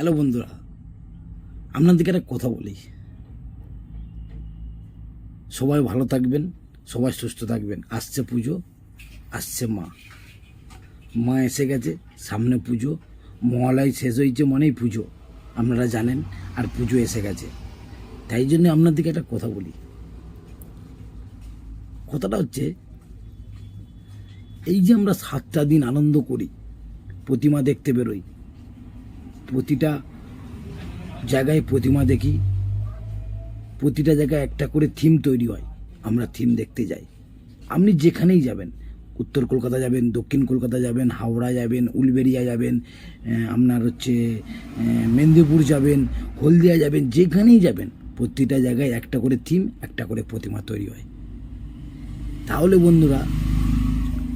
Hello বন্ধুরা আপনাদেরকে একটা কথা বলি। সবাই ভালো থাকবেন, সবাই সুস্থ থাকবেন। আসছে পুজো, আসছে মা। মা এসে গেছে, সামনে পুজো, মহালয় শেষ হয়েছে মানেই পুজো, আপনারা জানেন, আর পুজো এসে গেছে। তাই জন্য আপনাদেরকে একটা কথা বলি। কথাটা হচ্ছে, এই যে আমরা সাতটা দিন আনন্দ করি, প্রতিমা দেখতে বেরোই প্রতিটা জায়গায় প্রতিমা দেখি। প্রতিটা জায়গায় একটা করে থিম তৈরি হয়। আমরা থিম দেখতে যাই। আপনি যেখানেই যাবেন, উত্তর কলকাতা যাবেন, দক্ষিণ কলকাতা যাবেন, হাওড়া যাবেন উলবেরিয়া যাবেন আপনার হচ্ছে মেদিনীপুর যাবেন, হলদিয়া যাবেন, যেখানেই যাবেন, প্রতিটা জায়গায় একটা করে থিম একটা করে প্রতিমা তৈরি হয়। তাহলে বন্ধুরা,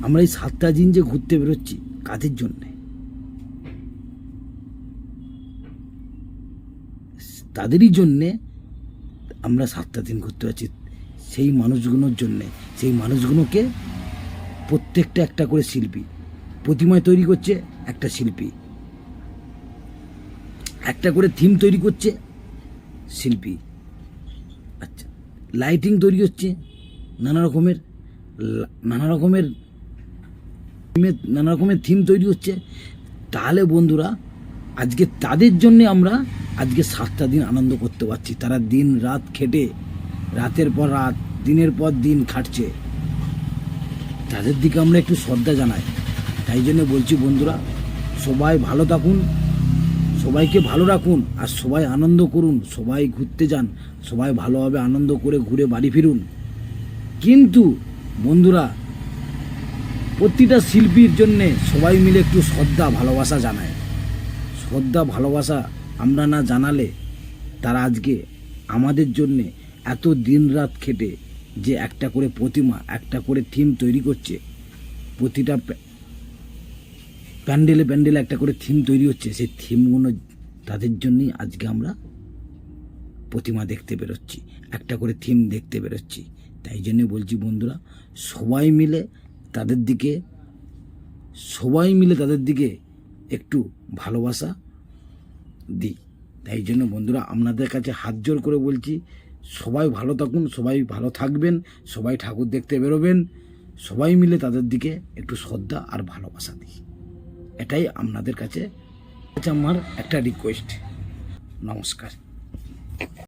আমরা এই সাতটা দিন যে ঘুরতে বেরোচ্ছি, কাদের জন্যে? তাদেরই জন্যে আমরা সাতটা দিন ঘুরতে পারছি। সেই মানুষগুলোর জন্যে, সেই মানুষগুলোকে প্রত্যেকটা একটা করে শিল্পী, প্রতিমায় তৈরি করছে একটা শিল্পী। একটা করে থিম তৈরি করছে শিল্পী। আচ্ছা লাইটিং তৈরি হচ্ছে নানা রকমের নানা রকমের নানা রকমের থিম তৈরি হচ্ছে। তাহলে বন্ধুরা, আজকে তাদের জন্য আমরা আজকে সাতটা দিন আনন্দ করতে পারছি। তারা দিন রাত খেটে, রাতের পর রাত, দিনের পর দিন খাটছে। তাদের দিকে আমরা একটু শ্রদ্ধা জানাই। তাই জন্য বলছি বন্ধুরা, সবাই ভালো থাকুন, সবাইকে ভালো রাখুন, আর সবাই আনন্দ করুন, সবাই ঘুরতে যান, সবাই ভালোভাবে আনন্দ করে ঘুরে বাড়ি ফিরুন। কিন্তু বন্ধুরা, প্রতিটা শিল্পীর জন্যে সবাই মিলে একটু শ্রদ্ধা, ভালোবাসা জানায়। শ্রদ্ধা, ভালোবাসা আমরা না জানালে তারা আজকে আমাদের জন্যে এত দিন রাত খেটে যে একটা করে প্রতিমা, একটা করে থিম তৈরি করছে। প্রতিটা প্যান্ডেলে প্যান্ডেলে একটা করে থিম তৈরি হচ্ছে। সেই থিমগুলো তাদের জন্যই আজকে আমরা প্রতিমা দেখতে বেরোচ্ছি, একটা করে থিম দেখতে বেরোচ্ছি। তাই জন্য বলছি বন্ধুরা, সবাই মিলে তাদের দিকে, সবাই মিলে তাদের দিকে একটু ভালোবাসা দিই তাই জন্য বন্ধুরা আপনাদের কাছে হাত জোর করে বলছি, সবাই ভালো থাকুন, সবাই ভালো থাকবেন, সবাই ঠাকুর দেখতে বেরোবেন, সবাই মিলে তাদের দিকে একটু শ্রদ্ধা আর ভালোবাসা দিই। এটাই আপনাদের কাছে আমার একটা রিকোয়েস্ট নমস্কার।